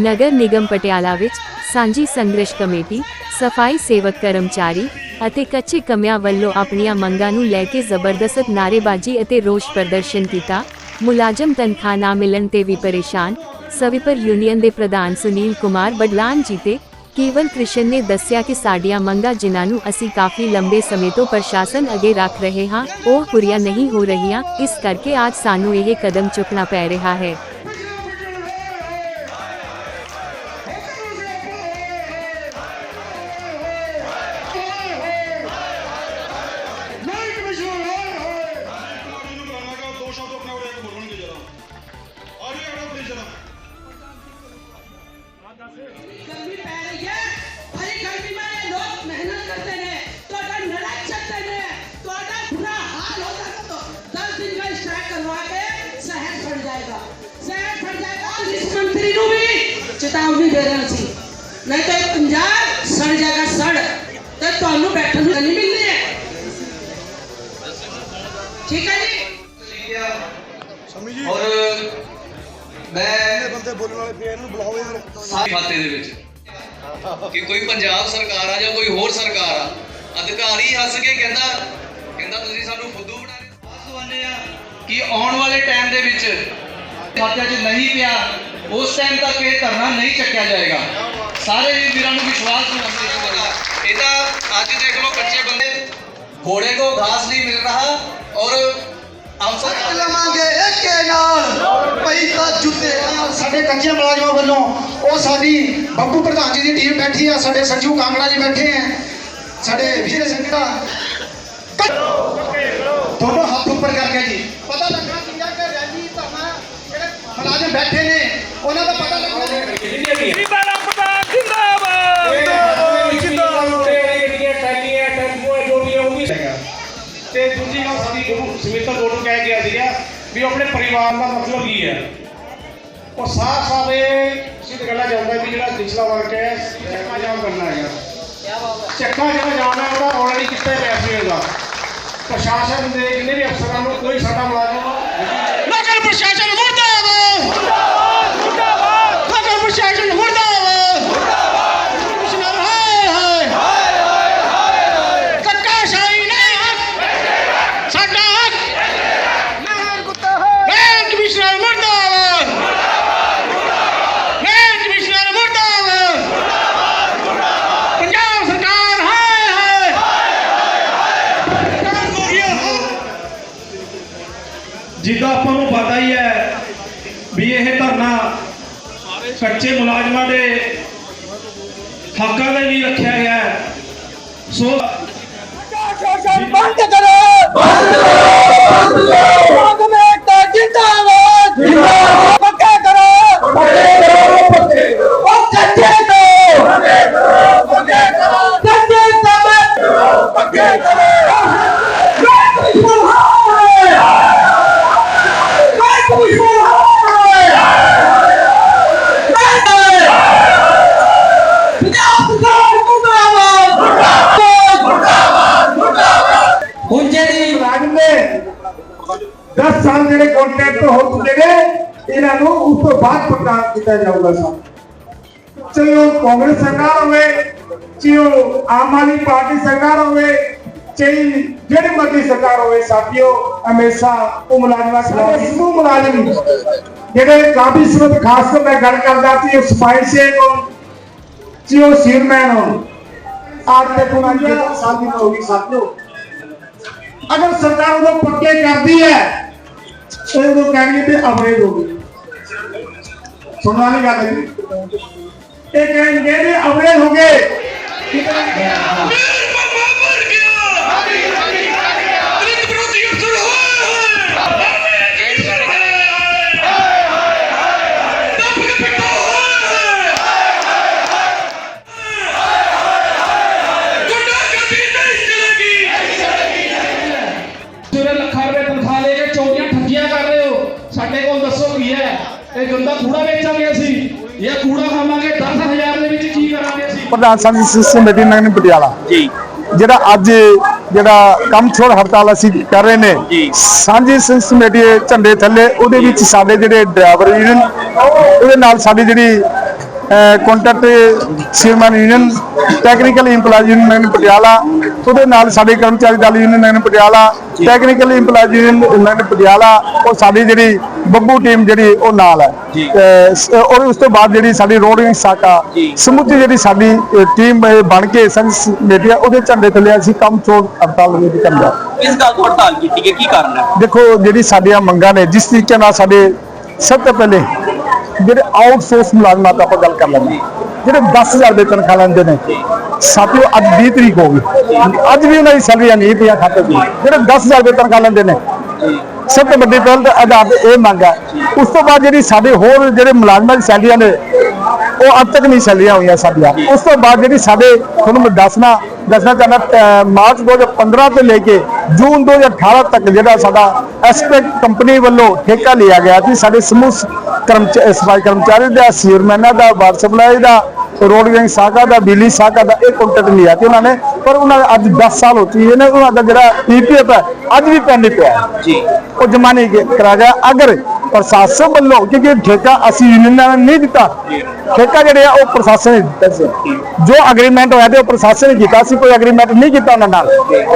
ਨਗਰ ਨਿਗਮ ਪਟਿਆਲਾ ਵਿੱਚ ਸਾਂਝੀ ਸੰਘਰਸ਼ ਕਮੇਟੀ, ਸਫ਼ਾਈ ਸੇਵਕ ਕਰਮਚਾਰੀ ਅਤੇ ਕੱਚੇ ਕਮਿਆਂ ਵੱਲੋਂ ਆਪਣੀਆਂ ਮੰਗਾਂ ਨੂੰ ਲੈ ਕੇ ਜ਼ਬਰਦਸਤ ਨਾਅਰੇਬਾਜ਼ੀ ਅਤੇ ਰੋਸ ਪ੍ਰਦਰਸ਼ਨ ਕੀਤਾ, ਮੁਲਾਜ਼ਮ ਤਨਖਾਹ ਨਾ ਮਿਲਣ ਤੇ ਵੀ ਪਰੇਸ਼ਾਨ, ਸਵੀਪਰ ਯੂਨੀਅਨ ਦੇ ਪ੍ਰਧਾਨ ਸੁਨੀਲ ਕੁਮਾਰ ਬਡਲਾਨ ਜੀ ਤੇ ਕੇਵਲ ਕ੍ਰਿਸ਼ਨ ਨੇ ਦੱਸਿਆ ਕਿ ਸਾਡੀਆਂ ਮੰਗਾਂ ਜਿਨ੍ਹਾਂ ਨੂੰ ਅਸੀਂ ਕਾਫੀ ਲੰਬੇ ਸਮੇਂ ਤੋਂ ਪ੍ਰਸ਼ਾਸਨ ਅੱਗੇ ਰੱਖ ਰਹੇ ਹਾਂ, ਉਹ ਪੂਰੀਆਂ ਨਹੀਂ ਹੋ ਰਹੀਆਂ, ਇਸ ਕਰਕੇ ਅੱਜ ਸਾਨੂੰ ਇਹ ਕਦਮ ਚੁੱਕਣਾ ਪੈ ਰਿਹਾ ਹੈ। મંત્રીનું બી ચેતાવણી દેના છે નહીં તો ਪੰਜਾਬ સડ જાગા સડ તો ਤੁਹਾਨੂੰ ਬੈਠਣ ਨੂੰ ਨਹੀਂ ਮਿਲਣੀ ਹੈ। ਠੀਕ ਹੈ ਜੀ? ਔਰ ਮੈਂ ਬੰਦੇ ਦੇ ਵਿੱਚ ਕਿ ਕੋਈ ਪੰਜਾਬ ਸਰਕਾਰ ਆ ਜਾਂ ਕੋਈ ਹੋਰ ਸਰਕਾਰ ਆ ਅਧਿਕਾਰੀ ਹੱਸ ਕੇ ਕਹਿੰਦਾ ਕਹਿੰਦਾ ਤੁਸੀਂ ਸਾਨੂੰ ਫੁੱਦੂ ਬਣਾ ਰਹੇ ਹੋ। ਆਉਣ ਵਾਲੇ ਟਾਈਮ ਦੇ ਵਿੱਚ ਖਾਤੇ 'ਚ ਨਹੀਂ ਪਿਆ। ਉਸ ਟਾਈਮ ਤੱਕ ਇਹ ਧਰਨਾ ਨਹੀਂ ਚੱਕਿਆ ਜਾਏਗਾ ਸਾਰੇ ਹੀ ਵੀਰਾਂ ਨੂੰ ਵਿਸ਼ਵਾਸ ਦਿਵਾਉਂਦੇ ਗੱਲ ਇਹ ਤਾਂ ਅੱਜ ਦੇਖ ਲਓ ਕੱਚੇ ਬੰਦੇ ਘੋੜੇ ਕੋ ਘਾਸ ਨਹੀਂ ਮਿਲ ਰਹਾ ਔਰ ਅਫਸਰ ਲਵਾਂਗੇ ਏਕੇ ਨਾਲ ਤਾਂ ਜੁੱਤੇ ਨਾਲ ਸਾਡੇ ਕੱਚੇ ਮੁਲਾਜ਼ਮਾਂ ਵੱਲੋਂ ਉਹ ਸਾਡੀ ਬੱਬੂ ਪ੍ਰਧਾਨ ਜੀ ਦੀ ਟੀਮ ਬੈਠੀ ਆ ਸਾਡੇ ਸੰਜੂ ਕਾਂਗੜਾ ਜੀ ਬੈਠੇ ਆ ਸਾਡੇ ਵੀਰ ਸਿੰਘ ਦਾ ਦੋਨੋਂ ਹੱਥ ਉੱਪਰ ਕਰਕੇ ਜੀ ਪਤਾ ਲੱਗਣਾ ਚਾਹੀਦਾ ਕਿ ਰੈਲੀ ਧਰਨਾ ਜਿਹੜੇ ਮੁਲਾਜ਼ਮ ਬੈਠੇ ਨੇ ਉਹਨਾਂ ਦਾ ਪਤਾ ਲੱਗਣਾ। ਚਾਹੀਦਾ ਤੇ ਦੂਜੀ ਗੱਲ ਸਾਡੀ ਗੁਰੂ ਸਮਿਤਰ ਗੁਰੂ ਨੂੰ ਕਹਿ ਗਿਆ ਸੀਗਾ ਵੀ ਉਹ ਆਪਣੇ ਪਰਿਵਾਰ ਦਾ ਮਤਲਬ ਕੀ ਹੈ ਉਹ ਸਾਫ਼ ਸਾਫ਼ ਇਹ ਸਿੱਧ ਗੱਲਾਂ ਜਾਂਦਾ ਵੀ ਜਿਹੜਾ ਪਿਛਲਾ ਵਰਕ ਹੈ ਚੱਕਾ ਜਾਮ ਕਰਨਾ ਹੈਗਾ। ਚੱਕਾ ਜਿਹੜਾ ਜਾਮ ਹੈ ਉਹਦਾ ਆਲਰੇਡੀ ਕਿੱਥੇ ਪੈਸੇ ਹੋਗਾ ਪ੍ਰਸ਼ਾਸਨ ਦੇ ਜਿੰਨੇ ਵੀ ਅਫਸਰਾਂ ਨੂੰ ਕੋਈ ਸਾਡਾ ਮੁਲਾਜ਼ਮ ਨਗਰ ਪ੍ਰਸ਼ਾਸਨ ਜਿੱਦਾਂ ਆਪਾਂ ਨੂੰ ਪਤਾ ਹੀ ਹੈ ਵੀ ਇਹ ਧਰਨਾ ਕੱਚੇ ਮੁਲਾਜ਼ਮਾਂ ਦੇ ਹੱਕਾਂ ਦੇ ਲਈ ਰੱਖਿਆ ਗਿਆ ਸੋ ਬੰਦ ਕਰੋ ਬੰਦ ਕਰੋ। 10 ਸਾਲ ਜਿਹੜੇ ਕੰਟਰੈਕਟ ਹੋ ਚੁੱਕੇ ਨੇ ਇਹਨਾਂ ਨੂੰ ਉਸ ਤੋਂ ਬਾਅਦ ਪ੍ਰਦਾਨ ਕੀਤਾ ਜਾਊਗਾ ਸਭ ਚਾਹੇ ਉਹ ਕਾਂਗਰਸ ਸਰਕਾਰ ਹੋਵੇ ਚਾਹੇ ਉਹ ਆਮ ਆਦਮੀ ਪਾਰਟੀ ਸਰਕਾਰ ਹੋਵੇ ਚਾਹੇ ਜਿਹੜੀ ਮਰਜ਼ੀ ਸਰਕਾਰ ਹੋਵੇ ਸਾਥੀਓ ਹਮੇਸ਼ਾ ਉਹ ਮੁਲਾਜ਼ਮਾਂ ਖਿਲਾਫ ਸਮੂਹ ਮੁਲਾਜ਼ਮ ਜਿਹੜੇ ਕਾਬਿਲ ਸਮਤ ਖਾਸ ਤੋਂ ਮੈਂ ਗੱਲ ਕਰਦਾ ਸੀ ਉਹ ਸਫ਼ਾਈ ਸੇਵਕ ਹੋਣ ਚਾਹੇ ਉਹ ਸੀਰਮੈਨ ਹੋਣ ਆਜ ਤੇ ਪੁਣਾ ਜਿਹੜਾ ਸਾਲ ਦੀ ਹੋਗੀ ਸਾਥੀਓ ਅਗਰ ਸਰਕਾਰ ਉਹਨੂੰ ਪੱਕੇ ਕਰਦੀ ਹੈ ਤੇ ਉਹ ਕਹਿਣਗੇ ਤੇ ਅਵਰੇਜ ਹੋ ਗਈ ਸੁਣਵਾ ਨਹੀਂ ਗੱਲ ਹੈ ਜੀ ਇਹ ਕਹਿਣਗੇ ਗੰਦਾ ਕੂੜਾ ਵੇਚਾਂਗੇ ਅਸੀਂ। ਇਹ ਕੂੜਾ ਖਾਵਾਂਗੇ 10000 ਦੇ ਵਿੱਚ ਕੀ ਕਰਾਂਗੇ ਅਸੀਂ? ਪ੍ਰਧਾਨ ਸਾਂਝੀ ਸਿਸਟਮ ਮੀਟਿੰਗ ਨਗਰ ਪਟਿਆਲਾ। ਜੀ। ਜਿਹੜਾ ਅੱਜ ਜਿਹੜਾ ਕੰਮ ਛੋੜ ਹੜਤਾਲ ਅਸੀਂ ਕਰ ਰਹੇ ਨੇ ਸਾਂਝੀ ਸਿਸਟਮ ਮੀਟਿੰਗ ਝੰਡੇ ਥੱਲੇ ਉਹਦੇ ਵਿੱਚ ਸਾਡੇ ਜਿਹੜੇ ਡਰਾਈਵਰ ਯੂਨੀਅਨ ਉਹਦੇ ਨਾਲ ਸਾਡੀ ਜਿਹੜੀ contract sewerman union technical employees union Patiala ਉਹਦੇ ਨਾਲ ਸਾਡੇ ਕਰਮਚਾਰੀ Dal union Patiala technical employees union Patiala ਉਹ ਸਾਡੀ ਜਿਹੜੀ ਬੱਬੂ ਟੀਮ ਜਿਹੜੀ ਉਹ ਨਾਲ ਹੈ। ਔਰ ਉਸ ਤੋਂ ਬਾਅਦ ਜਿਹੜੀ ਸਾਡੀ ਰੋਡਿੰਗ ਸਾਕਾ ਸਮੁੱਚੀ ਜਿਹੜੀ ਸਾਡੀ ਟੀਮ ਬਣ ਕੇ ਸੰਸ ਮੇਟਿਆ ਉਹਦੇ ਝੰਡੇ ਥੱਲੇ ਅਸੀਂ ਕੰਮ ਛੋੜ ਹੜਤਾਲ ਵੀ ਕਰਦਾ ਇਸ ਗੱਲ ਤੋਂ ਹੜਤਾਲ ਕੀਤੀ ਗਈ? ਕੀ ਕਾਰਨ ਹੈ? ਦੇਖੋ ਜਿਹੜੀ ਸਾਡੀਆਂ ਮੰਗਾਂ ਨੇ ਜਿਸ ਤਰੀਕੇ ਨਾਲ ਸਾਡੇ ਸਭ ਤੋਂ ਪਹਿਲੇ ਜਿਹੜੇ ਆਊਟਸੋਰਸ ਮੁਲਾਜ਼ਮਾਂ ਦਾ ਆਪਾਂ ਗੱਲ ਕਰ ਲੈਂਦੇ। ਜਿਹੜੇ 10000 ਦੇ ਤਨਖਾਹ ਲੈਂਦੇ ਨੇ ਸਾਥੀਓ ਅੱਜ 20 ਤਰੀਕ ਹੋ ਗਈ। ਅੱਜ ਵੀ ਉਹਨਾਂ ਦੀ ਸੈਲਰੀਆਂ ਨਹੀਂ ਪਈਆਂ ਖਾਤੇ 'ਚ ਜਿਹੜੇ 10000 ਦੇ ਤਨਖਾਹ ਲੈਂਦੇ ਨੇ ਸਭ ਤੋਂ ਵੱਡੀ ਪਹਿਲ ਤਾਂ ਆਧਾਰ ਤੇ ਇਹ ਮੰਗ ਹੈ। ਉਸ ਤੋਂ ਬਾਅਦ ਜਿਹੜੀ ਸਾਡੇ ਹੋਰ ਜਿਹੜੇ ਮੁਲਾਜ਼ਮਾਂ ਦੀ ਸੈਲਰੀਆਂ ਨੇ, ਉਹ ਅੱਜ ਤੱਕ ਨਹੀਂ ਸੈਲਰੀਆਂ ਹੋਈਆਂ ਸਾਡੀਆਂ। ਉਸ ਤੋਂ ਬਾਅਦ ਜਿਹੜੀ ਸਾਡੇ, ਤੁਹਾਨੂੰ ਮੈਂ ਦੱਸਣਾ ਦੱਸਣਾ ਚਾਹੁੰਦਾ, ਅਹ, ਮਾਰਚ 2015 ਤੋਂ ਲੈ ਕੇ ਜੂਨ 2018 ਤੱਕ ਜਿਹੜਾ ਸਾਡਾ ਐਸਪੈਕਟ ਕੰਪਨੀ ਵੱਲੋਂ ਠੇਕਾ ਲਿਆ ਗਿਆ ਸੀ, ਸਾਡੇ ਸਮੂਹ ਕਰਮਚਾਰੀ ਸਫ਼ਾਈ ਕਰਮਚਾਰੀ ਦਾ ਸੀਅਰਮੈਨਾਂ ਦਾ ਵਾਟਰ ਸਪਲਾਈ ਦਾ ਰੋਡ ਗੈਂਗ ਸਾਕਾ ਦਾ ਬਿਜਲੀ ਸਾਕਾ ਦਾ ਇਹ ਕੰਟਰੈਕਟ ਲਿਆ ਤੇ ਉਹਨਾਂ ਨੇ। ਪਰ ਉਹਨਾਂ ਨੇ ਅੱਜ 10 ਸਾਲ ਹੋ ਚੁੱਕੇ ਨੇ ਉਹਨਾਂ ਦਾ ਜਿਹੜਾ ਪੀਪੀਐਫ ਹੈ ਅੱਜ ਵੀ ਪੈਂਡ ਪਿਆ ਹੈ। ਜੀ। ਉਹ ਜਮਾ ਨਹੀਂ ਕਰਾ ਗਿਆ ਅਗਰ ਪ੍ਰਸ਼ਾਸਨ ਵੱਲੋਂ ਕਿਉਂਕਿ ਠੇਕਾ ਅਸੀਂ ਯੂਨੀਅਨਾਂ ਨੇ ਨਹੀਂ ਦਿੱਤਾ ਠੇਕਾ ਜਿਹੜੇ ਆ ਉਹ ਪ੍ਰਸ਼ਾਸਨ ਨੇ ਦਿੱਤਾ ਸੀ। ਜੋ। ਐਗਰੀਮੈਂਟ ਹੋਇਆ ਤੇ ਉਹ ਪ੍ਰਸ਼ਾਸਨ ਨੇ ਕੀਤਾ ਸੀ ਕੋਈ ਐਗਰੀਮੈਂਟ ਨਹੀਂ ਕੀਤਾ ਉਹਨਾਂ ਨਾਲ।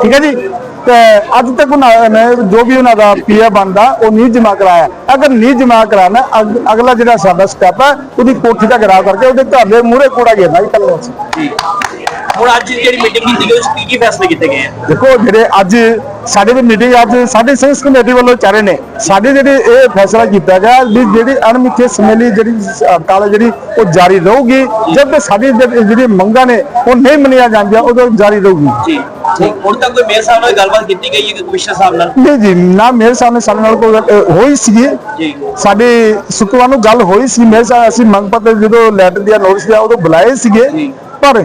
ਠੀਕ ਹੈ ਜੀ? ਤੇ ਅੱਜ ਤੱਕ ਉਹਨਾਂ ਨੇ ਜੋ ਵੀ ਉਹਨਾਂ ਦਾ ਪੀਏ ਬਣਦਾ ਉਹ ਨਹੀਂ ਜਮਾ ਕਰਾਇਆ। ਅਗਰ ਨਹੀਂ ਜਮਾ ਕਰਾਣਾ ਅਗ- ਅਗਲਾ ਜਿਹੜਾ ਸਾਡਾ ਸਟੈਪ ਹੈ ਉਹਦੀ ਕੋਠੀ ਦਾ ਘਰਾਓ ਕਰਕੇ ਉਹਦੇ ਘਰ ਦੇ ਮੂਹਰੇ ਕੂੜਾ ਘੇਰਨਾ ਹੀ ਕੱਲ ਅਸੀਂ ਹੁਣ ਅੱਜ ਜਿਹੜੀ ਮੀਟਿੰਗ ਕੀਤੀ ਗਈ ਉਸ ਕੀ ਕੀ ਫੈਸਲੇ ਕੀਤੇ ਗਏ ਆ? ਦੇਖੋ ਜਿਹੜੇ ਅੱਜ ਸਾਡੇ ਦੀ ਮੀਟਿੰਗ ਅੱਜ ਸਾਡੇ ਸੰਸ ਕਮੇਟੀ ਵੱਲੋਂ ਚੱਲ ਰਹੇ ਨੇ। ਸਾਡੇ ਜਿਹੜੇ ਇਹ ਫੈਸਲਾ ਕੀਤਾ ਗਿਆ ਵੀ ਜਿਹੜੀ ਅਣਮਿੱਥੇ ਸਮੇਂ ਲਈ ਜਿਹੜੀ ਹੈ ਜਿਹੜੀ ਉਹ ਜਾਰੀ ਰਹੂਗੀ। ਜਦ ਤੱਕ ਸਾਡੀ ਜਿਹੜੀ ਮੰਗਾਂ ਨੇ ਉਹ ਨਹੀਂ ਮੰਨੀਆਂ ਜਾਂਦੀਆਂ ਉਦੋਂ ਜਾਰੀ ਰਹੂਗੀ। ਜੀ। ਹੁਣ ਤੱਕ ਕੋਈ ਮੇਅਰ ਸਾਹਿਬ ਨਾਲ ਗੱਲਬਾਤ ਕੀਤੀ ਗਈ ਹੈ ਕਮਿਸ਼ਨਰ ਸਾਹਿਬ ਨਾਲ? ਨਹੀਂ ਜੀ ਨਾ ਮੇਰੇ ਸਾਹਮਣੇ ਸਾਡੇ ਨਾਲ ਕੋਈ ਗੱਲ, ਅ, ਹੋਈ ਸੀਗੀ। ਜੀ। ਸਾਡੇ ਸ਼ੁੱਕਰਵਾਰ ਨੂੰ ਗੱਲ ਹੋਈ ਸੀ ਮੇਰੇ ਸਾਹ ਅਸੀਂ ਮੰਗ ਪੱਤਰ ਜਦੋਂ ਲੈਟਰ ਦਿਆ ਨੋਟਿਸ ਦਿਆ ਉਦੋਂ ਬੁਲਾਏ ਸੀਗੇ। ਜੀ। ਪਰ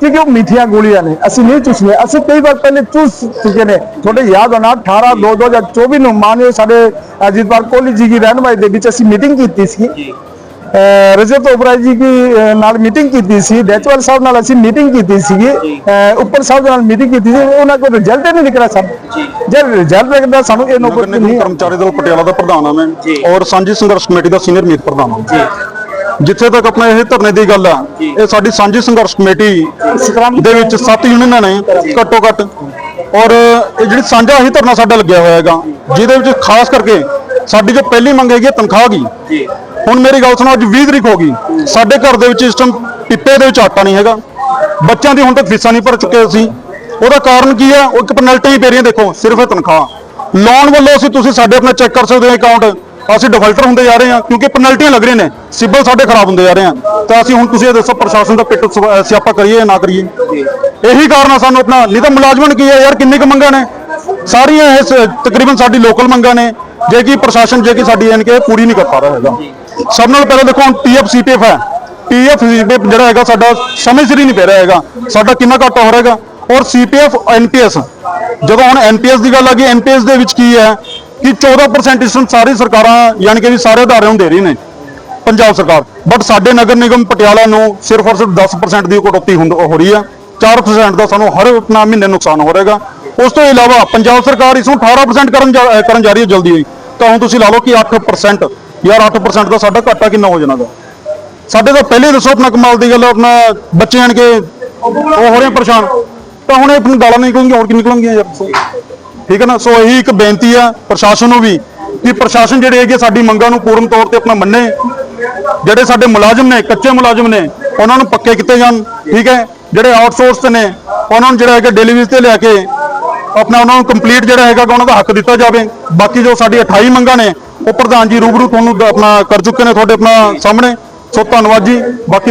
ਕਿਉਂਕਿ ਉਹ ਮਿੱਠੀਆਂ ਗੋਲੀਆਂ ਨੇ ਅਸੀਂ ਨਹੀਂ ਚੁੱਸਨੇ। ਅਸੀਂ ਕਈ ਵਾਰ ਪਹਿਲੇ ਚੂਸ ਚੁੱਕੇ ਨੇ। ਤੁਹਾਡੇ ਯਾਦ ਹੋਣਾ 18 2 2024 ਨੂੰ ਮਾਨਯੋਗ ਸਾਡੇ ਅਜੀਤਪਾਲ ਕੋਹਲੀ ਜੀ ਦੀ ਰਹਿਨਮਾਈ ਦੇ ਵਿੱਚ ਅਸੀਂ ਮੀਟਿੰਗ ਕੀਤੀ ਸੀ ਜੀ। ਰਜਤ ਓਬਰਾਏ ਜੀ ਕੀ ਨਾਲ ਮੀਟਿੰਗ ਕੀਤੀ ਸੀ ਡੈਚਵਾਲ ਸਾਹਿਬ ਨਾਲ ਅਸੀਂ ਮੀਟਿੰਗ ਕੀਤੀ ਸੀਗੀ। ਉੱਪਰ ਸਾਹਿਬ ਨਾਲ ਮੀਟਿੰਗ ਕੀਤੀ ਸੀ ਉਹਨਾਂ ਕੋਲ ਰਿਜ਼ਲਟ ਨਹੀਂ ਨਿਕਲਿਆ ਸਭ ਜੇ। ਰਿਜ਼ਲਟ ਨਿਕਲਦਾ ਸਾਨੂੰ ਇਹ ਨਿਗਮ ਨਹੀਂ ਕਰਮਚਾਰੀ ਦਲ ਪਟਿਆਲਾ ਦਾ ਪ੍ਰਧਾਨ ਹਾਂ ਮੈਂ। ਔਰ ਸਾਂਝੀ ਸੰਘਰਸ਼ ਕਮੇਟੀ ਦਾ ਸੀਨੀਅਰ ਮੀਤ ਪ੍ਰਧਾਨ ਹਾਂ ਜਿੱਥੇ ਤੱਕ ਆਪਣੇ ਇਹ ਧਰਨੇ ਦੀ ਗੱਲ ਆ ਇਹ ਸਾਡੀ ਸਾਂਝੀ ਸੰਘਰਸ਼ ਕਮੇਟੀ ਦੇ ਵਿੱਚ ਸੱਤ ਯੂਨੀਅਨਾਂ ਨੇ ਘੱਟੋ ਘੱਟ ਔਰ ਇਹ ਜਿਹੜੀ ਸਾਂਝਾ ਹੀ ਧਰਨਾ ਸਾਡਾ ਲੱਗਿਆ ਹੋਇਆ ਹੈਗਾ ਜਿਹਦੇ ਵਿੱਚ ਖਾਸ ਕਰਕੇ ਸਾਡੀ ਜੋ ਪਹਿਲੀ ਮੰਗ ਹੈਗੀ ਹੈ ਤਨਖਾਹ ਦੀ ਜੀ। ਹੁਣ ਮੇਰੀ ਗੱਲ ਸੁਣੋ, ਅੱਜ 20 ਤਰੀਕ ਹੋ ਗਈ। ਸਾਡੇ ਘਰ ਦੇ ਵਿੱਚ ਇਸ ਟਾਈਮ ਟਿੱਪੇ ਦੇ ਵਿੱਚ ਆਟਾ ਨਹੀਂ ਹੈਗਾ। ਬੱਚਿਆਂ ਦੀ ਹੁਣ ਤੱਕ ਫੀਸਾਂ ਨਹੀਂ ਭਰ ਚੁੱਕੇ ਅਸੀਂ। ਉਹਦਾ ਕਾਰਨ ਕੀ ਹੈ? ਉਹ ਇੱਕ ਪੈਨਲਟੀ ਹੀ ਪੈ ਰਹੀਆਂ, ਦੇਖੋ, ਸਿਰਫ ਇਹ ਤਨਖਾਹ। ਲੋਨ ਵੱਲੋਂ ਅਸੀਂ ਤੁਸੀਂ ਸਾਡੇ ਆਪਣਾ ਚੈੱਕ ਕਰ ਸਕਦੇ ਹੋ ਅਕਾਊਂਟ ਅਸੀਂ ਡਿਫਾਲਟਰ ਹੁੰਦੇ ਜਾ ਰਹੇ ਹਾਂ, ਕਿਉਂਕਿ ਪੈਨਲਟੀਆਂ ਲੱਗ ਰਹੀਆਂ ਨੇ। ਸਿਬਲ ਸਾਡੇ ਖਰਾਬ ਹੁੰਦੇ ਜਾ ਰਹੇ ਹਨ ਤਾਂ ਅਸੀਂ ਹੁਣ ਤੁਸੀਂ ਇਹ ਦੱਸੋ, ਪ੍ਰਸ਼ਾਸਨ ਦਾ ਪਿੱਟ ਸਵਾ- ਸਿਆਪਾ ਕਰੀਏ ਜਾਂ ਨਾ ਕਰੀਏ? ਇਹੀ ਕਾਰਨ ਆ ਸਾਨੂੰ ਆਪਣਾ, ਨਹੀਂ ਤਾਂ ਮੁਲਾਜ਼ਮਾਂ ਕੀ ਹੈ? ਯਾਰ ਕਿੰਨੀ ਕੁ ਮੰਗਾਂ ਨੇ? ਸਾਰੀਆਂ ਇਹ ਤਕਰੀਬਨ ਸਾਡੀ ਲੋਕਲ ਮੰਗਾਂ ਨੇ। ਜੇ ਕਿ ਪ੍ਰਸ਼ਾਸਨ, ਜੇ ਕਿ ਸਾਡੀ ਯਾਨੀ ਕਿ ਇਹ ਪੂਰੀ ਨਹੀਂ ਕਰ ਪਾ ਰਿਹਾ ਹੈਗਾ। ਸਭ ਨਾਲ ਪਹਿਲਾਂ ਦੇਖੋ ਹੁਣ ਪੀਐਫ ਸੀਟੀਐਫ ਹੈ। ਪੀਐਫ ਸੀਟੀਐਫ ਜਿਹੜਾ ਹੈਗਾ ਸਾਡਾ ਸਮੇਂ ਸਿਰ ਹੀ ਨਹੀਂ ਪੈ ਰਿਹਾ ਹੈਗਾ। ਸਾਡਾ ਕਿੰਨਾ ਘਾਟਾ ਹੋ ਰਿਹਾ ਹੈਗਾ। ਔਰ ਸੀਪੀਐਫ ਐਨਪੀਐਸ ਜਦੋਂ ਹੁਣ ਐਨਪੀਐਸ ਦੀ ਗੱਲ ਆ ਗਈ ਐਨਪੀਐਸ ਦੇ ਵਿੱਚ ਕੀ ਹੈ ਕਿ 14% ਇਸ ਸਾਰੀ ਸਰਕਾਰਾਂ ਯਾਨੀ ਕਿ ਸਾਰੇ ਅਦਾਰਿਆਂ ਨੂੰ ਦੇ ਰਹੀ ਨੇ, ਪੰਜਾਬ ਸਰਕਾਰ। ਬਟ ਸਾਡੇ ਨਗਰ ਨਿਗਮ ਪਟਿਆਲਾ ਨੂੰ ਸਿਰਫ ਔਰ ਸਿਰਫ 10% ਦੀ ਕਟੌਤੀ ਹੁੰਦ- ਹੋ ਰਹੀ ਹੈ 4% ਦਾ ਸਾਨੂੰ ਹਰ ਆਪਣਾ ਮਹੀਨੇ ਨੁਕਸਾਨ ਹੋ ਰਹੇਗਾ ਉਸ ਤੋਂ ਇਲਾਵਾ ਪੰਜਾਬ ਸਰਕਾਰ ਇਸ ਨੂੰ 18% ਕਰਨ ਜਾ- ਕਰਨ ਜਾ ਰਹੀ ਹੈ ਜਲਦੀ। ਹੋਈ ਤਾਂ ਹੁਣ ਤੁਸੀਂ ਲਾ ਲਓ ਕਿ 8% ਯਾਰ 8% ਦਾ ਸਾਡਾ ਘਾਟਾ ਕਿੰਨਾ ਹੋ ਜਾਣਾਗਾ ਸਾਡੇ ਤਾਂ ਪਹਿਲੇ ਦੱਸੋ ਆਪਣਾ ਕਮਾਲ ਦੀ ਗੱਲ ਆਪਣਾ ਬੱਚੇ ਆਣ ਕੇ ਉਹ ਹੋ ਰਹੇ ਪਰੇਸ਼ਾਨ। ਤਾਂ ਹੁਣ ਇਹ ਆਪਣੀ ਗਾਲਾਂ ਨਹੀਂ ਨਿਕਲਣਗੀਆਂ, ਹੋਰ ਕੀ ਨਿਕਲਣਗੀਆਂ ਯਾਰ? ਠੀਕ ਹੈ ਨਾ? ਸੋ ਇਹੀ ਇੱਕ ਬੇਨਤੀ ਆ ਪ੍ਰਸ਼ਾਸਨ ਨੂੰ ਵੀ ਕਿ ਪ੍ਰਸ਼ਾਸਨ ਜਿਹੜੇ ਹੈਗੇ ਸਾਡੀ ਮੰਗਾਂ ਨੂੰ ਪੂਰਨ ਤੌਰ ਤੇ ਆਪਣਾ ਮੰਨੇ। ਜਿਹੜੇ ਸਾਡੇ ਮੁਲਾਜ਼ਮ ਨੇ, ਕੱਚੇ ਮੁਲਾਜ਼ਮ ਨੇ, ਉਹਨਾਂ ਨੂੰ ਪੱਕੇ ਕੀਤੇ ਜਾਣ, ਠੀਕ ਹੈ? ਜਿਹੜੇ ਆਊਟਸੋਰਸ ਨੇ, ਉਹਨਾਂ ਨੂੰ ਜਿਹੜਾ ਹੈਗਾ ਡੇਲੀ ਵੇਜ ਤੇ ਲਿਆ ਕੇ, ਆਪਣਾ ਉਹਨਾਂ ਨੂੰ ਕੰਪਲੀਟ ਜਿਹੜਾ ਹੈਗਾ ਉਹਨਾਂ ਦਾ ਹੱਕ ਦਿੱਤਾ ਜਾਵੇ। ਬਾਕੀ ਜੋ ਸਾਡੀ 28 ਮੰਗਾਂ ਨੇ ਉਹ ਪ੍ਰਧਾਨ ਜੀ ਰੂਬਰੂ ਤੁਹਾਨੂੰ ਆਪਣਾ ਕਰ ਚੁੱਕੇ ਨੇ ਤੁਹਾਡੇ ਆਪਣਾ ਸਾਹਮਣੇ। ਸੋ ਧੰਨਵਾਦ ਜੀ। ਬਾਕੀ